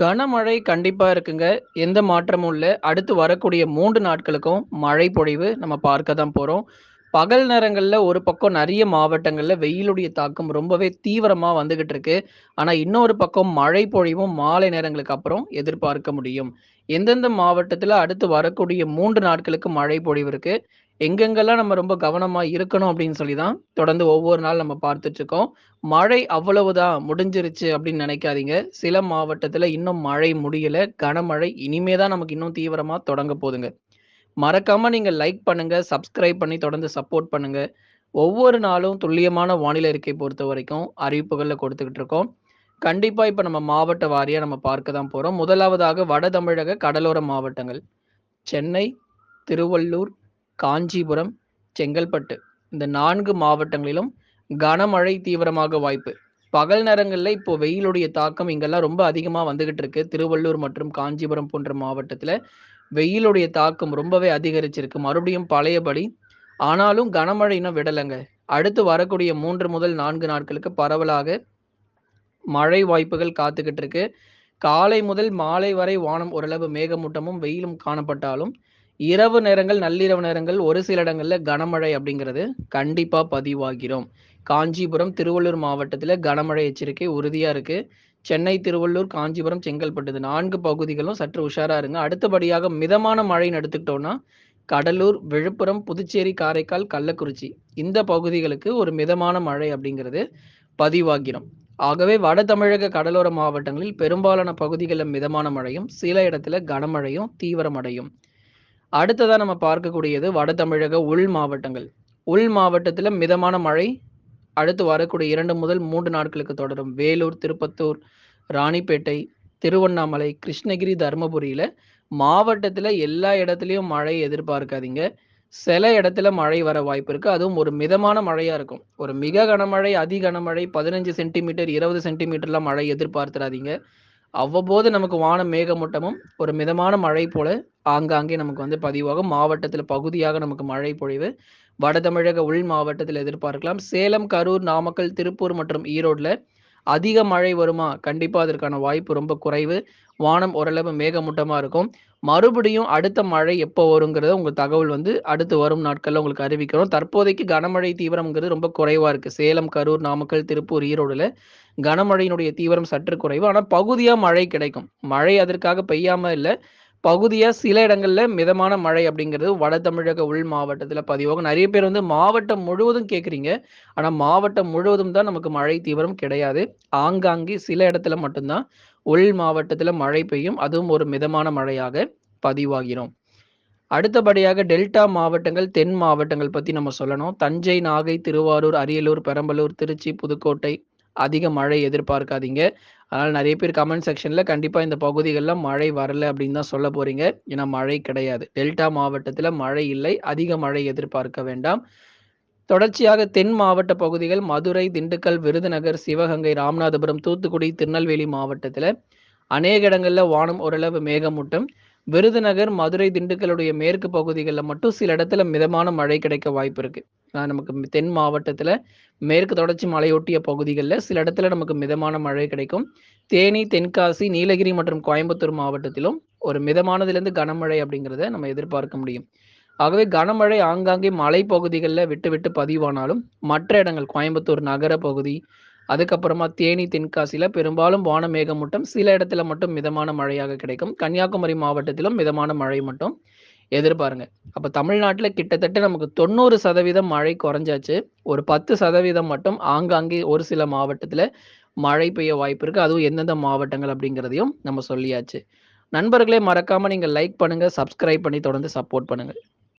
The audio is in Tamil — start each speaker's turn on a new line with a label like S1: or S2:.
S1: கனமழை கண்டிப்பா இருக்குங்க. எந்த மாற்றமும் இல்லை அடுத்து வரக்கூடிய மூன்று நாட்களுக்கும் மழை பொழிவு நம்ம பார்க்க தான் போறோம். பகல் நேரங்களில் ஒரு பக்கம் நிறைய மாவட்டங்களில் வெயிலுடைய தாக்கம் ரொம்பவே தீவிரமாக வந்துகிட்டு இருக்கு. ஆனால் இன்னொரு பக்கம் மழை பொழிவும் மாலை நேரங்களுக்கு அப்புறம் எதிர்பார்க்க முடியும். எந்தெந்த மாவட்டத்தில் அடுத்து வரக்கூடிய மூன்று நாட்களுக்கு மழை பொழிவு இருக்கு. எங்கெங்கெல்லாம் நம்ம ரொம்ப கவனமா இருக்கணும் அப்படின்னு சொல்லி தான் தொடர்ந்து ஒவ்வொரு நாள் நம்ம பார்த்துட்டு இருக்கோம் மழை அவ்வளவுதான் முடிஞ்சிருச்சு அப்படின்னு நினைக்காதீங்க சில மாவட்டத்துல இன்னும் மழை முடியல. கனமழை இனிமே தான் நமக்கு இன்னும் தீவிரமா தொடங்க போதுங்க. மறக்காம நீங்க லைக் பண்ணுங்க, சப்ஸ்கிரைப் பண்ணி தொடர்ந்து சப்போர்ட் பண்ணுங்க. ஒவ்வொரு நாளும் துல்லியமான வானிலை இருக்கை பொறுத்த வரைக்கும் அறிவிப்புகளில் கொடுத்துக்கிட்டு இருக்கோம். கண்டிப்பா இப்ப நம்ம மாவட்ட வாரியா நம்ம பார்க்க தான் போறோம். முதலாவதாக வட தமிழக கடலோர மாவட்டங்கள். சென்னை, திருவள்ளூர், காஞ்சிபுரம், செங்கல்பட்டு இந்த நான்கு மாவட்டங்களிலும் கனமழை தீவிரமாக வாய்ப்பு. பகல் நேரங்களில் இப்போ வெயிலுடைய தாக்கம் இங்கெல்லாம் ரொம்ப அதிகமாக வந்துகிட்டு இருக்கு. திருவள்ளூர் மற்றும் காஞ்சிபுரம் போன்ற மாவட்டத்தில் வெயிலுடைய தாக்கம் ரொம்பவே அதிகரிச்சிருக்கு. மறுபடியும் பழையபடி. ஆனாலும் கனமழை இன்னும் விடலங்க. அடுத்து வரக்கூடிய மூன்று முதல் நான்கு நாட்களுக்கு பரவலாக மழை வாய்ப்புகள் காத்துக்கிட்டு இருக்கு. காலை முதல் மாலை வரை வானம் ஓரளவு மேகமூட்டமும், வெயிலும் காணப்பட்டாலும், இரவு நேரங்கள், நள்ளிரவு நேரங்கள் ஒரு சில இடங்கள்ல கனமழை அப்படிங்கிறது கண்டிப்பா பதிவாகிறோம் காஞ்சிபுரம், திருவள்ளூர் மாவட்டத்தில் கனமழை எச்சரிக்கை உறுதியாக இருக்கு. சென்னை, திருவள்ளூர், காஞ்சிபுரம், செங்கல்பட்டு நான்கு பகுதிகளும் சற்று உஷாரா இருங்க. அடுத்தபடியாக மிதமான மழைன்னு எடுத்துக்கிட்டோம்னா, கடலூர், விழுப்புரம், புதுச்சேரி, காரைக்கால், கள்ளக்குறிச்சி இந்த பகுதிகளுக்கு ஒரு மிதமான மழை அப்படிங்கிறது பதிவாகிறோம் ஆகவே வட தமிழக கடலோர மாவட்டங்களில் பெரும்பாலான பகுதிகளில் மிதமான மழையும், சில இடத்துல கனமழையும் தீவிரமடையும். அடுத்ததாக நம்ம பார்க்கக்கூடியது வட தமிழக உள் மாவட்டங்கள். உள் மாவட்டத்தில் மிதமான மழை அடுத்து வரக்கூடிய இரண்டு முதல் மூன்று நாட்களுக்கு தொடரும். வேலூர், திருப்பத்தூர், ராணிப்பேட்டை, திருவண்ணாமலை, கிருஷ்ணகிரி, தருமபுரியில் மாவட்டத்தில் எல்லா இடத்துலையும் மழை எதிர்பார்க்காதீங்க. சில இடத்துல மழை வர வாய்ப்பு இருக்கு. அதுவும் ஒரு மிதமான மழையா இருக்கும். ஒரு மிக கனமழை, அதி கனமழை 15 சென்டிமீட்டர், 20 சென்டிமீட்டர்லாம் மழை எதிர்பார்த்துறாதீங்க. அவ்வப்போது நமக்கு வானம் மேகமூட்டமும், ஒரு மிதமான மழை போல ஆங்காங்கே நமக்கு வந்து பதிவாகும். மாவட்டத்தில் பகுதியாக நமக்கு மழை பொழிவு வட தமிழக உள் மாவட்டத்தில் எதிர்பார்க்கலாம். சேலம், கரூர், நாமக்கல், திருப்பூர் மற்றும் ஈரோட்டில் அதிக மழை வருமா? கண்டிப்பாக அதற்கான வாய்ப்பு ரொம்ப குறைவு. வானம் ஓரளவு மேகமூட்டமாக இருக்கும். மறுபடியும் அடுத்த மழை எப்போ வருங்கிறத உங்களுக்கு தகவல் வந்து அடுத்து வரும் நாட்களில் உங்களுக்கு அறிவிக்கிறோம். தற்போதைக்கு கனமழை தீவிரம்ங்கிறது ரொம்ப குறைவா இருக்கு. சேலம், கரூர், நாமக்கல், திருப்பூர், ஈரோடுல கனமழையினுடைய தீவிரம் சற்று குறைவு. ஆனால் பகுதியாக மழை கிடைக்கும். மழை அதற்காக பெய்யாமல் இல்லை பகுதியாக சில இடங்களில் மிதமான மழை அப்படிங்கிறது வட தமிழக உள் மாவட்டத்தில் பதிவாகும். நிறைய பேர் வந்து மாவட்டம் முழுவதும் கேட்குறீங்க ஆனால் மாவட்டம் முழுவதும் தான் நமக்கு மழை தீவிரம் கிடையாது. ஆங்காங்கே சில இடத்துல மட்டும்தான் உள் மாவட்டத்தில் மழை பெய்யும். அதுவும் ஒரு மிதமான மழையாக பதிவாகிறோம் அடுத்தபடியாக டெல்டா மாவட்டங்கள், தென் மாவட்டங்கள் பற்றி நம்ம சொல்லணும். தஞ்சை, நாகை, திருவாரூர், அரியலூர், பெரம்பலூர், திருச்சி, புதுக்கோட்டை அதிக மழை எதிர்பார்க்காதீங்க. அதனால் நிறைய பேர் கமெண்ட் செக்ஷனில் கண்டிப்பாக இந்த பகுதிகளில் மழை வரல அப்படின்னு தான் சொல்ல போகிறீங்க ஏன்னா மழை கிடையாது. டெல்டா மாவட்டத்தில் மழை இல்லை. அதிக மழை எதிர்பார்க்க வேண்டாம். தொடர்ச்சியாக தென் மாவட்ட பகுதிகள் மதுரை, திண்டுக்கல், விருதுநகர், சிவகங்கை, ராமநாதபுரம், தூத்துக்குடி, திருநெல்வேலி மாவட்டத்தில் அநேக இடங்களில் வானம் ஓரளவு மேகமூட்டம். விருதுநகர், மதுரை, திண்டுக்கலுடைய மேற்கு பகுதிகளில் மட்டும் சில இடத்துல மிதமான மழை கிடைக்க வாய்ப்பு இருக்கு. நமக்கு தென் மாவட்டத்தில் மேற்கு தொடர்ச்சி மலையொட்டிய பகுதிகளில் சில இடத்துல நமக்கு மிதமான மழை கிடைக்கும். தேனி, தென்காசி, நீலகிரி மற்றும் கோயம்புத்தூர் மாவட்டத்திலும் ஒரு மிதமானதுலேருந்து கனமழை அப்படிங்கிறத நம்ம எதிர்பார்க்க முடியும். ஆகவே கனமழை ஆங்காங்கே மலைப்பகுதிகளில் விட்டு விட்டு பதிவானாலும், மற்ற இடங்கள் கோயம்புத்தூர் நகர பகுதி, அதுக்கப்புறமா தேனி, தென்காசியில் பெரும்பாலும் வான மேகமூட்டம். சில இடத்துல மட்டும் மிதமான மழையாக கிடைக்கும். கன்னியாகுமரி மாவட்டத்திலும் மிதமான மழை மட்டும் எதிர்பாருங்க. அப்ப தமிழ்நாட்டில் கிட்டத்தட்ட நமக்கு 90% மழை குறைஞ்சாச்சு. ஒரு 10% மட்டும் ஆங்காங்கே ஒரு சில மாவட்டத்தில் மழை பெய்ய வாய்ப்பு இருக்கு. அதுவும் எந்தெந்த மாவட்டங்கள் அப்படிங்கிறதையும் நம்ம சொல்லியாச்சு. நண்பர்களே மறக்காம நீங்க லைக் பண்ணுங்க, சப்ஸ்கிரைப் பண்ணி தொடர்ந்து சப்போர்ட் பண்ணுங்க.